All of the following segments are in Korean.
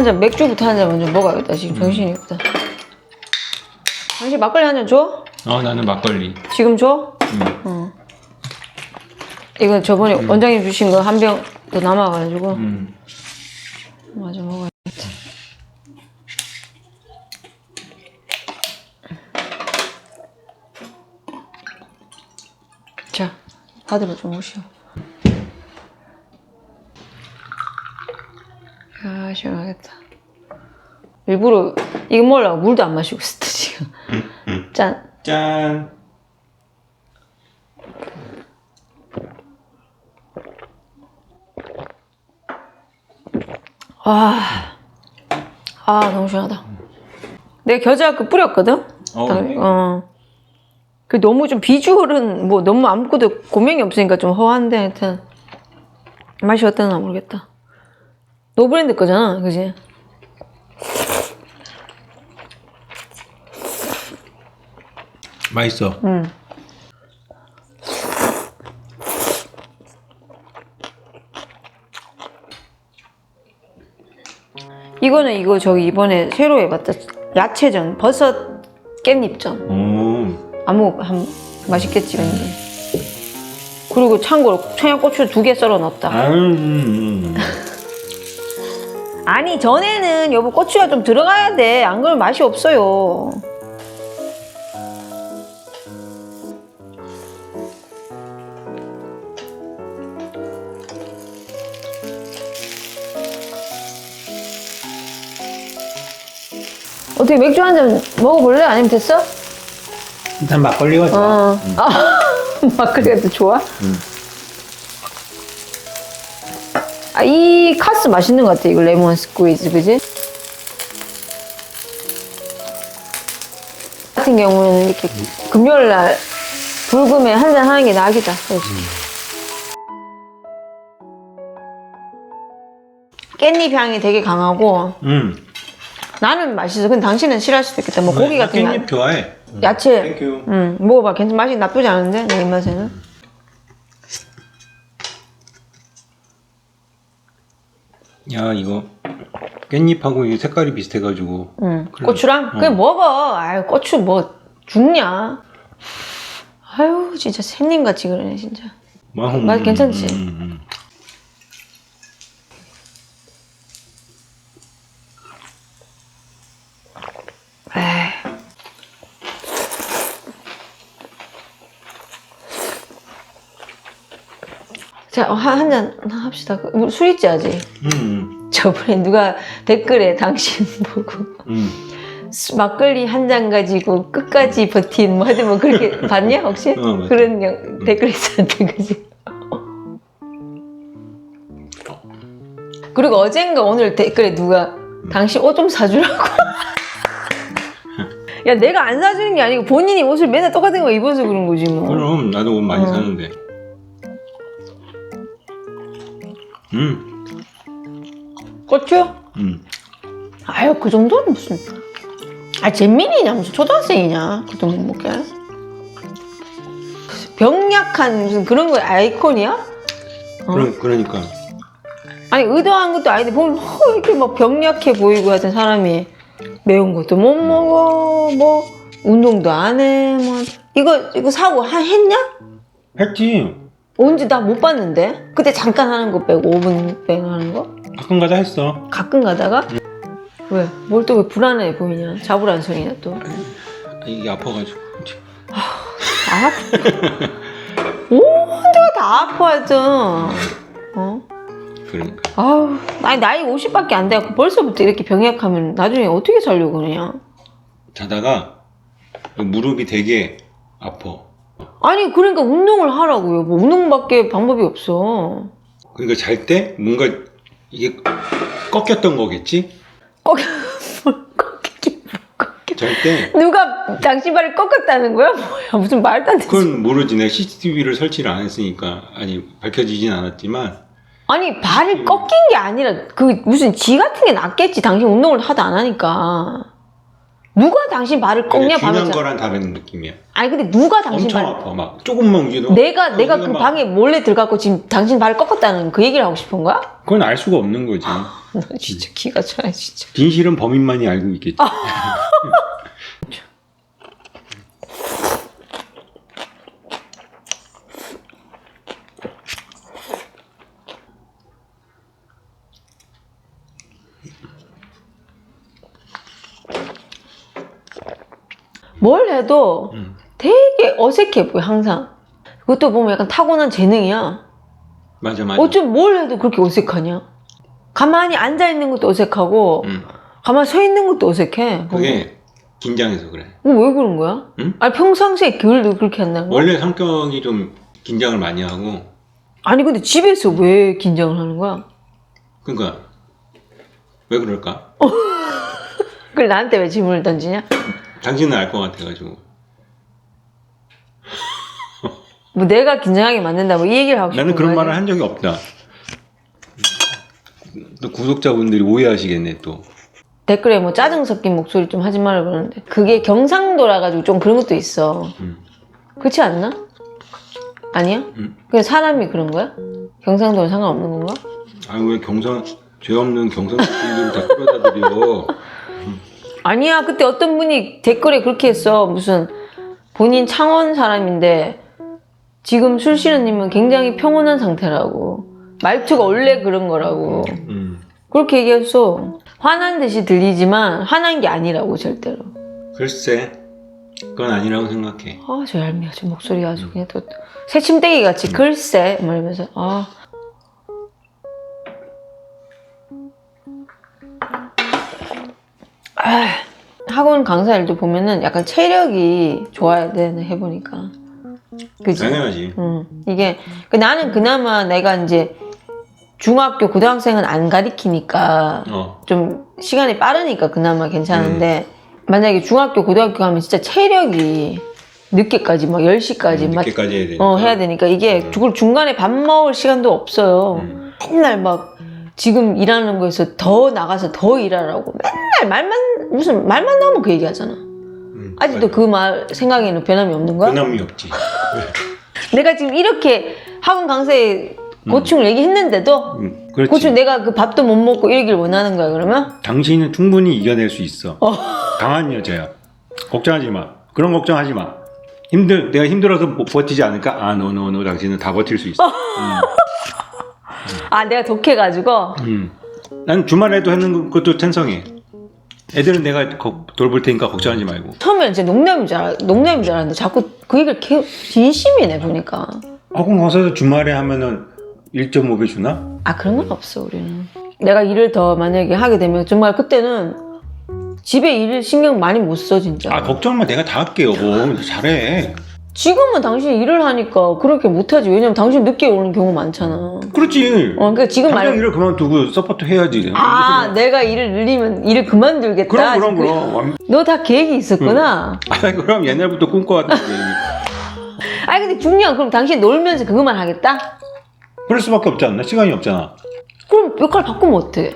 한 잔 맥주부터 한 잔 먼저 먹어야겠다. 지금 정신이 없다. 당신 막걸리 한 잔 줘? 어 나는 막걸리. 지금 줘? 음. 어. 이거 저번에 원장님 주신 거 한 병 더 남아가지고 음. 맞아 먹어야겠다. 자, 받으러 좀 오시오. 아, 시원하겠다. 일부러 이거 먹으려고 물도 안 마시고 있었다 지금. 짠. 짠. 아, 아 너무 시원하다. 내가 겨자 그 뿌렸거든. 어, 딱, 네. 어. 그 너무 좀 비주얼은 뭐 너무 아무것도 고명이 없으니까 좀 허한데 하여튼 맛이 어떠나 모르겠다. 노브랜드 거잖아, 그지? 맛있어. 응. 이거는 이거 저기 이번에 새로 해봤다. 야채전, 버섯 깻잎전. 오. 아무 한 맛있겠지 왠지. 그리고 참고로 청양고추 두 개 썰어 넣었다. 아, 음. 아니 전에는 여보 고추가 좀 들어가야 돼. 안 그러면 맛이 없어요. 어떻게 맥주 한 잔 먹어볼래? 아니면 됐어? 일단 막걸리가 좋아. 어. 아, 막걸리가 더 좋아? 아, 이 카스 맛있는 것 같아. 이거 레몬 스쿠이즈, 그지? 같은 경우는 이렇게 금요일 날 불금에 한 잔 하는 게 낙이다. 솔직히. 깻잎 향이 되게 강하고 음. 나는 맛있어. 근데 당신은 싫어할 수도 있겠다. 뭐 고기 같은 거. 깻잎 좋아해. 야채. 땡큐. 응, 먹어봐. 괜찮, 맛이 나쁘지 않은데, 내 입맛에는. 야 이거 깻잎하고 이 색깔이 비슷해가지고. 응. 그래. 고추랑? 그래, 먹어. 아유, 고추 뭐, 죽냐? 아유, 진짜 샘님같이 그러네, 진짜. 뭐, 맛 괜찮지? 음, 음. 에 한, 한잔 합시다. 그, 뭐술 있지, 아직? 음, 음. 저번에 누가 댓글에 당신 보고 음. 수- 막걸리 한 잔 가지고 끝까지 버틴 뭐 하여튼 뭐 그렇게 봤냐 혹시? 어, 맞아. 그런 영- 댓글 있었는데 그지? 그리고 어젠가 오늘 댓글에 누가 당신 옷 좀 사주라고 야 내가 안 사주는 게 아니고 본인이 옷을 맨날 똑같은 거 입어서 그런 거지 뭐 그럼 나도 옷 많이 어. 사는데. 음, 고추? 음. 아유 그 정도는 무슨 아 잼민이냐 무슨 초등학생이냐 그것도 못 먹게 병약한 무슨 그런 거 아이콘이야? 어? 그러, 그러니까. 아니 의도한 것도 아닌데 보면 어, 이렇게 막 병약해 보이고 하여튼 사람이 매운 것도 못 먹어 뭐 운동도 안해뭐 이거 이거 사고 한 했냐? 했지. 언제 나 못 봤는데 그때 잠깐 하는 거 빼고 5분 빼고 하는 거 가끔 가다 했어. 가끔 가다가 왜? 뭘 또 왜 불안해 보이냐 잡으라는 소리냐 또 아, 이게 아파가지고. 아, 온데가 다 아파 하여튼 어? 그러니까. 아우 아니 나이 50밖에 안 돼갖고 벌써부터 이렇게 병약하면 나중에 어떻게 살려고 그러냐 자다가 무릎이 되게 아파. 아니 그러니까 운동을 하라고요. 뭐 운동밖에 방법이 없어. 그러니까 잘 때 뭔가 이게 꺾였던 거겠지? 꺾 꺾이기 꺾여. 잘 때. 누가 당신 발을 꺾었다는 거야? 뭐야 무슨 말도 안 되지? 그건 모르지. 내가 CCTV를 설치를 안 했으니까. 아니 밝혀지진 않았지만. 아니 발이 꺾인 게 아니라 그 무슨 쥐 같은 게 낫겠지. 당신 운동을 하도 안 하니까 누가 당신 발을 꺾냐 밤에 자 거랑 다른 느낌이야. 아니 근데 누가 당신 엄청 발 아파. 막 조금만 움직여도 내가 내가 여기가 그 막- 방에 몰래 들어가고 지금 당신 발을 꺾었다는 그 얘기를 하고 싶은 거야? 그건 알 수가 없는 거지. 나 진짜 기가 차네 진짜. 진실은 범인만이 알고 있겠지. 뭘 해도 음. 되게 어색해 보여 항상. 그것도 보면 약간 타고난 재능이야. 맞아 맞아. 어쩜 뭘 해도 그렇게 어색하냐? 가만히 앉아 있는 것도 어색하고 음. 가만히 서 있는 것도 어색해. 그게 긴장해서 그래. 어, 왜 그런 거야? 응? 아니 평상시에 그걸 그렇게 한다는 거야? 원래 성격이 좀 긴장을 많이 하고 아니 근데 집에서 왜 긴장을 하는 거야? 그러니까 왜 그럴까? 그걸 나한테 왜 질문을 던지냐? 당신은 알 것 같아가지고. 뭐 내가 긴장하게 만든다고 이 얘기를 하고 싶은 나는 그런 거야? 말을 한 적이 없다. 또 구독자분들이 오해하시겠네 또. 댓글에 뭐 짜증 섞인 목소리 좀 하지 말라 그러는데 그게 경상도라 가지고 좀 그런 것도 있어. 음. 그렇지 않나? 아니야? 음. 그냥 사람이 그런 거야? 경상도는 상관없는 건가? 아니 왜 경상 죄 없는 경상 분들을 다 끌어다 드려. 아니야 그때 어떤 분이 댓글에 그렇게 했어. 무슨 본인 창원 사람인데 지금 술시는님은 굉장히 평온한 상태라고. 말투가 원래 그런 거라고. 음. 그렇게 얘기했어 화난 듯이 들리지만 화난 게 아니라고 절대로. 글쎄, 그건 아니라고 생각해. 아저 얄미워 저 목소리 아주 그냥 또 새침대기 같이 글쎄 막 이러면서. 아 학원 강사 일도 보면은 약간 체력이 좋아야 되네 해보니까 그지? 당연하지. 음, 이게 그 나는 그나마 내가 이제 중학교 고등학생은 안 가리키니까 어. 좀 시간이 빠르니까 그나마 괜찮은데 만약에 중학교 고등학교 가면 진짜 체력이 늦게까지 막 10시까지 막 늦게까지 해야 되니까. 어, 해야 되니까 이게 음. 그걸 중간에 밥 먹을 시간도 없어요. 음. 맨날 막 지금 일하는 거에서 더 나가서 더 일하라고 맨날 말만 무슨 말만 나오면 그 얘기하잖아. 음, 아직도 맞아. 그말 생각에는 변함이 없는 거야? 변함이 없지. 내가 지금 이렇게 학원 강사에 고충을 얘기했는데도 음, 그렇지. 고충 내가 그 밥도 못 먹고 이러길 원하는 거야 그러면? 당신은 충분히 이겨낼 수 있어. 강한 여자야. 걱정하지 마. 그런 걱정하지 마. 힘들, 내가 힘들어서 못 버티지 않을까? 아, 노, 노, 노. 당신은 다 버틸 수 있어. 아 내가 독해가지고 음. 음. 난 주말에도 하는 것도 찬성해. 애들은 내가 거- 돌볼 테니까 걱정하지 말고. 처음에는 진짜 농담인 줄, 알, 농담인 줄 알았는데 자꾸 그 얘기를 개, 진심이네 보니까 학원 가서 주말에 하면은 1.5배 주나? 아 그런 건 없어 우리는 내가 일을 더 만약에 하게 되면 정말 그때는 집에 일 신경 많이 못 써 진짜 아, 걱정 마. 내가 다 할게, 여보. 잘해. 지금은 당신이 일을 하니까 그렇게 못하지 왜냐면 당신 늦게 오는 경우 많잖아 그렇지. 어 그러니까 지금 당장 말 일을 그만두고 서포트 해야지. 아, 내가 일을 늘리면 일을 그만두겠다. 그럼, 그럼, 그럼. 너 다 계획이 있었구나. 아, 그럼 옛날부터 꿈꿔왔던 게. 아니, 근데 중요한, 그럼 당신 놀면서 그것만 하겠다? 그럴 수밖에 없지 않나? 시간이 없잖아. 그럼 역할 바꾸면 어떡해?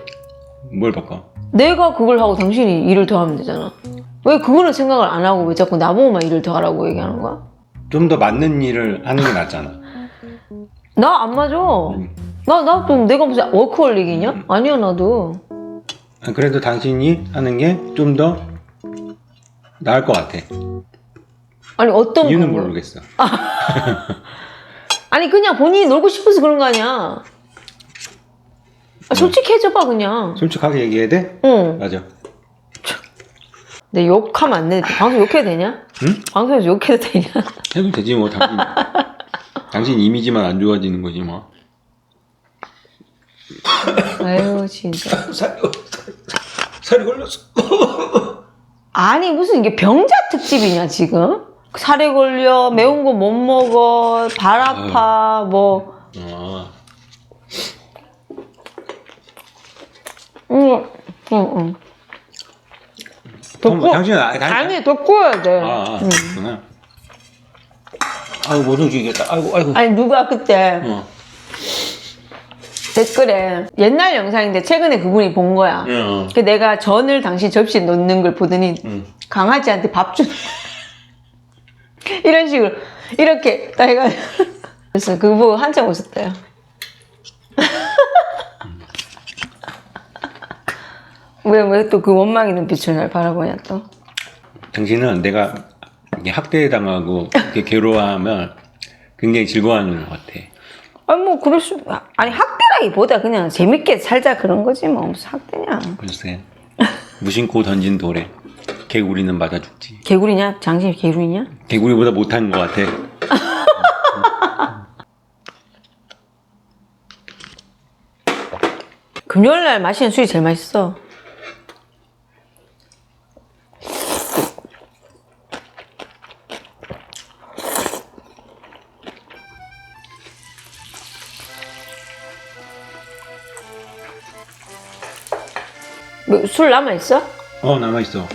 뭘 바꿔? 내가 그걸 하고 당신이 일을 더 하면 되잖아. 왜 그거는 생각을 안 하고 왜 자꾸 나보고만 일을 더 하라고 얘기하는 거야? 좀 더 맞는 일을 하는 게 낫잖아. 나 안 맞아. 음. 나, 나 좀 내가 무슨 워크홀릭이냐? 아니야, 나도. 아, 그래도 당신이 하는 게 좀 더 나을 것 같아. 아니, 어떤 이유는 방법? 모르겠어. 아니, 그냥 본인이 놀고 싶어서 그런 거 아니야. 아, 솔직해져봐, 그냥. 솔직하게 얘기해야 돼? 응. 맞아. 내 욕하면 안 돼. 방송 욕해도 되냐? 응? 방송에서 욕해도 되냐? 해도 되지 뭐 당신. 당신 이미지만 안 좋아지는 거지 뭐. 아유 진짜. 살이 살이 걸렸어. 아니 무슨 이게 병자 특집이냐 지금? 살에 걸려 매운 거 못 먹어 발 아파 뭐 아, 응, 응, 응. 구워. 당신은 아, 당- 아니 더 구워야 돼. 아, 아 그렇구나. 아이고 못 움직이겠다. 아이고 아이고. 아니 누가 그때 어. 댓글에 옛날 영상인데 최근에 그분이 본 거야. 어. 그 내가 전을 당신 접시에 넣는 걸 보더니 응. 강아지한테 밥 주는 이런 식으로 이렇게 딱 해가 그래서 그거 보고 한참 웃었대요. 왜 왜 또 그 원망의 눈빛을 날 바라보냐 또? 당신은 내가 이렇게 학대당하고 이렇게 괴로워하면 굉장히 즐거워하는 것 같아. 아니 뭐 그럴 수 아니 학대라기보다 그냥 재밌게 살자 그런 거지 뭐 무슨 학대냐? 글쎄 무심코 던진 돌에 개구리는 맞아 죽지. 개구리냐? 장신이 개구리냐? 개구리보다 못한 것 같아. 금요일 날 마시는 술이 제일 맛있어. 뭐, 술 남아 있어? 어 남아 있어.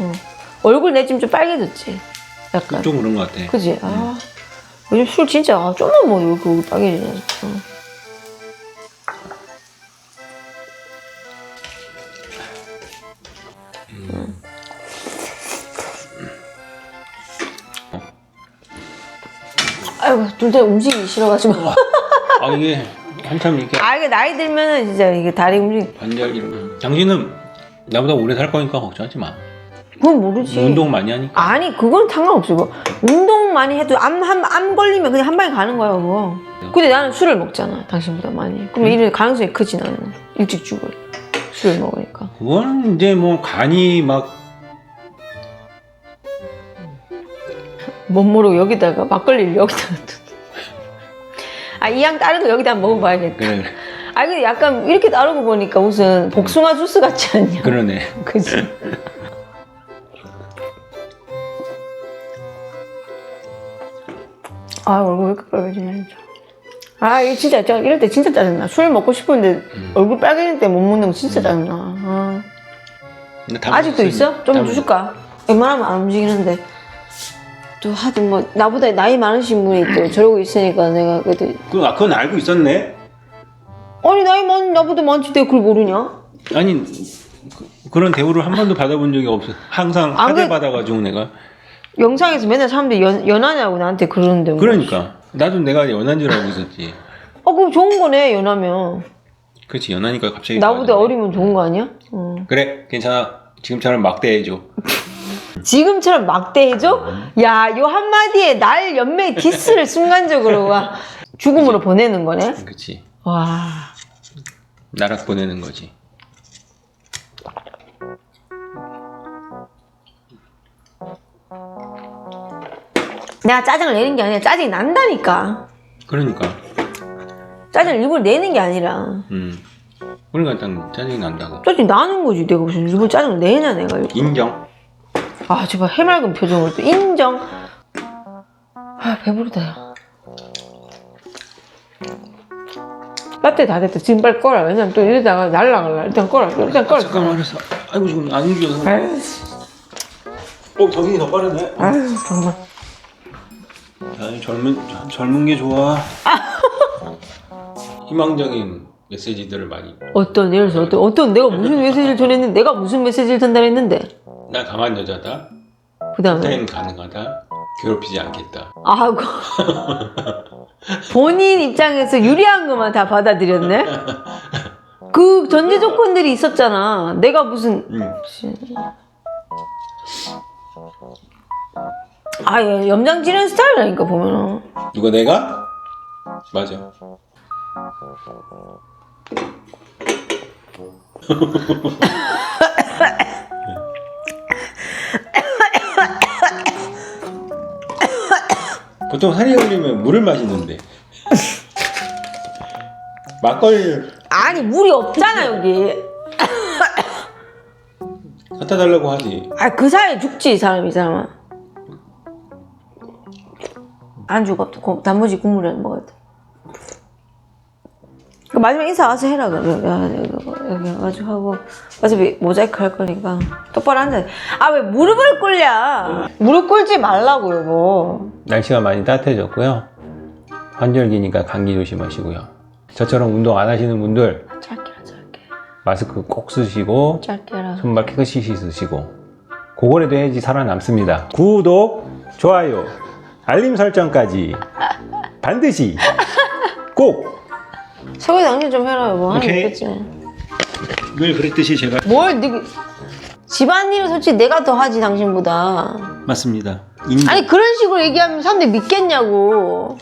얼굴 내좀 좀 빨개졌지. 약간. 좀 그런 것 같아. 그지? 아, 요즘 술 진짜 아, 좀만 뭐 얼굴 빨개지네. 어. 아이고, 둘 다 움직이기 싫어가지고. 아 이게 한참 이렇게 아, 이게 나이 들면은 진짜 이게 다리 움직이, 관절이. 당신은 나보다 오래 살 거니까 걱정하지 마. 그건 모르지. 운동 많이 하니까. 아니, 그건 상관없어. 뭐. 운동 많이 해도 암, 한, 암 걸리면 그냥 한 방에 가는 거야, 그거. 근데 나는 술을 먹잖아, 당신보다 많이. 그럼 이럴 가능성이 크지, 나는. 일찍 죽을. 술을 먹으니까. 그건 이제 뭐 간이 막 못 모르고 여기다가 막걸리를 여기다가. 아, 이양 다른 거 여기다 먹어봐야겠다. 그래 아, 근데 약간 이렇게 따르고 보니까 무슨 복숭아 주스 같지 않냐? 그러네. 그지? 아 얼굴 왜 이렇게 빨개지냐 진짜 아 이거 진짜 짜- 이럴 때 진짜 짜증나 술 먹고 싶은데 얼굴 빨개질 때 못 먹는 거 진짜 짜증나 아. 근데 다 아직도 있어? 다좀 주실까? 웬만하면 안 움직이는데 또 하여튼 뭐 나보다 나이 많으신 분이 또 저러고 있으니까 내가 그래도 먹- 그, 아, 그건 알고 있었네. 아니 나이 많 나보다 많지 내가 그걸 모르냐? 아니 그, 런 대우를 한 번도 받아본 적이 없어. 항상 안 하대 그래- 받아가지고 내가. 영상에서 맨날 사람들이 연, 연하냐고 나한테 그러는데 뭐. 그러니까 나도 내가 연한 줄 알고 있었지. 어 그럼 좋은 거네 연하면 그렇지 연하니까 갑자기. 나보다. 어리면 좋은 거 아니야? 어. 그래 괜찮아. 지금처럼 막대해줘. 지금처럼 막대해줘? 야, 요 한마디에 날 연맥 디스를 순간적으로 와 죽음으로 보내는 거네? 그렇지. 와. 나락 보내는 거지. 내가 짜증을 내는 게 아니라 짜증이 난다니까. 그러니까. 짜증을 일부러 내는 게 아니라. 음. 그러니까 딱 짜증이 난다고. 짜증이 나는 거지. 내가 무슨 일부러 짜증을 내냐, 내가. 일부러. 인정. 아, 제발 해맑은 표정을 또 인정. 아, 배부르다. 야. 라떼 다 됐다. 지금 빨리 꺼라. 왜냐면 또 이러다가 날라갈라. 일단 꺼라. 일단 꺼라. 잠깐만 알았어. 아이고 지금 안 움직여서. 아유, 어 정신이 더 빠르네. 아유, 정말. 아니 젊은 젊은 게 좋아. 희망적인 메시지들을 많이. 어떤 예를 들어서 어떤, 어떤 내가 무슨 메시지를 전했는데 내가 무슨 메시지를 전달했는데 나 강한 여자다. 그 다음에 후퇴는 가능하다. 괴롭히지 않겠다. 아고 본인 입장에서 유리한 것만 다 받아들였네 그 전제 조건들이 있었잖아 내가 무슨 응. 아얘 염장 지르는 스타일이라니까 보면은 누가 내가? 맞아. 보통 살이 올리면 물을 마시는데. 막걸리. 아니 물이 없잖아 여기. 갖다 달라고 하지. 아 그 사이에 죽지 이 사람 이 사람은 안 죽어 고- 단무지 국물에 먹어야 돼 그 마지막 인사 와서 해라 그래 야, 여기, 여기 와가지고 하고. 어차피 모자이크 할 거니까. 똑바로 앉아 아 왜 무릎을 꿇냐? 무릎 꿇지 말라고 여보. 날씨가 많이 따뜻해졌고요. 환절기니까 감기 조심하시고요. 저처럼 운동 안 하시는 분들 짧게 라 짧게. 마스크 꼭 쓰시고 짧게 라. 손발 깨끗이 씻으시고. 그거라도 해야지 살아남습니다. 구독 좋아요 알림 설정까지 반드시 꼭 설거지 당신 좀 해라 여보 하면 오케이. 되겠지 늘 그랬듯이 제가 뭘 니, 집안일은 솔직히 내가 더 하지 당신보다. 맞습니다. 인정. 아니 그런 식으로 얘기하면 사람들이 믿겠냐고.